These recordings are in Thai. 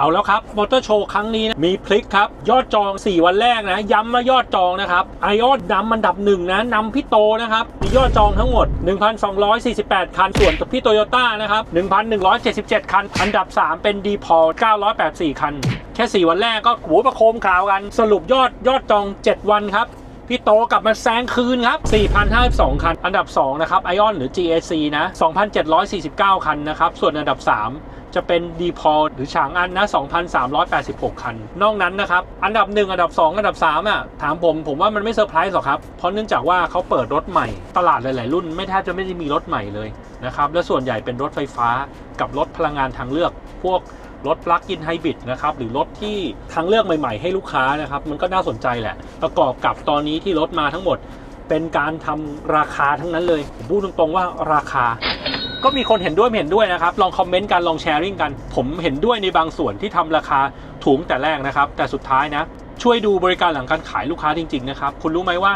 เอาแล้วครับมอเตอร์โชว์ครั้งนี้นะมีพลิกครับ ยอดจอง 4 วันแรกนะ ย้ำว่ายอดจองนะครับไอออนนำอันดับหนึ่งนะนำพี่โตนะครับ มียอดจองทั้งหมด 1,248 คัน ส่วนพี่โตโยต้านะครับ 1,177 คัน อันดับ 3 เป็นดีพอ984 คัน แค่ 4 วันแรกก็หัวประโคมข่าวกัน สรุปยอดยอดจอง 7 วันครับพี่โตกลับมาแซงคืนครับ 4,052 คัน อันดับ 2 นะครับไอออนหรือ GAC นะ 2,749 คันนะครับ ส่วนอันดับ 3 จะเป็นดีพอหรือฉางอันนะ 2,386 คัน นอกนั้นนะครับ อันดับ 1 อันดับ 2 อันดับ 3อะถามผมผมว่ามันไม่เซอร์ไพรส์หรอกครับ เพราะเนื่องจากว่าเขาเปิดรถใหม่ ตลาดหลาย ๆ รุ่นไม่แทบจะไม่ได้มีรถใหม่เลยนะครับ และส่วนใหญ่เป็นรถไฟฟ้ากับรถพลังงานทางเลือก พวกรถปลั๊กอินไฮบริดนะครับ หรือรถที่ทางเลือกใหม่ ๆ ให้ลูกค้านะครับ มันก็น่าสนใจแหละ ประกอบกับตอนนี้ที่รถมาทั้งหมด เป็นการทำราคาทั้งนั้นเลยผมพูดตรงๆว่าราคา ก็มีคนเห็นด้วยไม่เห็นด้วยนะครับ ลองคอมเมนต์กันลองแชร์ริ่งกัน ผมเห็นด้วยในบางส่วนที่ทำราคาถูงแต่แรกนะครับ แต่สุดท้ายนะ ช่วยดูบริการหลังการขายลูกค้าจริง ๆ นะครับ คุณรู้ไหมว่า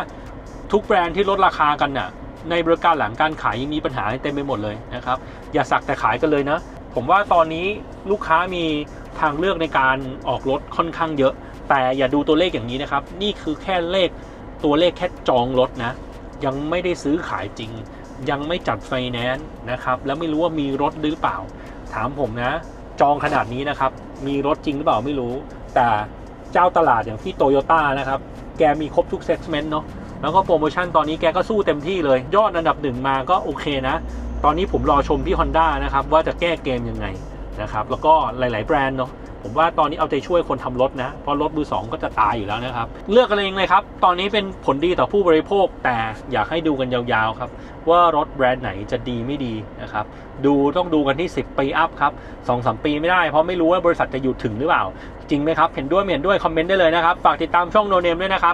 ทุกแบรนด์ที่ลดราคากันน่ะในบริการหลังการขายยังมีปัญหาเต็มไปหมดเลยนะครับ อย่าสักแต่ขายกันเลยนะ ผมว่าตอนนี้ลูกค้ามีทางเลือกในการออกรถค่อนข้างเยอะ แต่อย่าดูตัวเลขอย่างนี้นะครับ นี่คือแค่เลขตัวเลขแค่จองรถนะ ยังไม่ได้ซื้อขายจริง ยังไม่จัดไฟแนนซ์นะครับ แล้วไม่รู้ว่ามีรถหรือเปล่า ถามผมนะ จองขนาดนี้นะครับ มีรถจริงหรือเปล่าไม่รู้ แต่เจ้าตลาดอย่างพี่โตโยต้านะครับ แกมีครบทุกเซกเมนต์เนาะแล้วก็โปรโมชั่นตอนนี้แกก็สู้เต็มที่เลย ยอดอันดับหนึ่งมาก็โอเคนะ ตอนนี้ผมรอชมพี่ Honda นะครับ ว่าจะแก้เกมยังไงนะครับ แล้วก็หลาย ๆ แบรนด์เนาะ ผมว่าตอนนี้เอาใจช่วยคนทำรถนะ เพราะรถมือสองก็จะตายอยู่แล้วนะครับ เลือกกันเองเลยครับ ตอนนี้เป็นผลดีต่อผู้บริโภคแต่อยากให้ดูกันยาวๆครับ ว่ารถแบรนด์ไหนจะดีไม่ดีนะครับ ดูต้องดูกันที่ 10 ปีอัพครับสองสามปีไม่ได้ เพราะไม่รู้ว่าบริษัทจะอยู่ถึงหรือเปล่า จริงไหมครับ เห็นด้วยไม่เห็นด้วยคอมเมนต์ได้เลยนะครับ ฝากติดตามช่องโนเนมด้วยนะครับ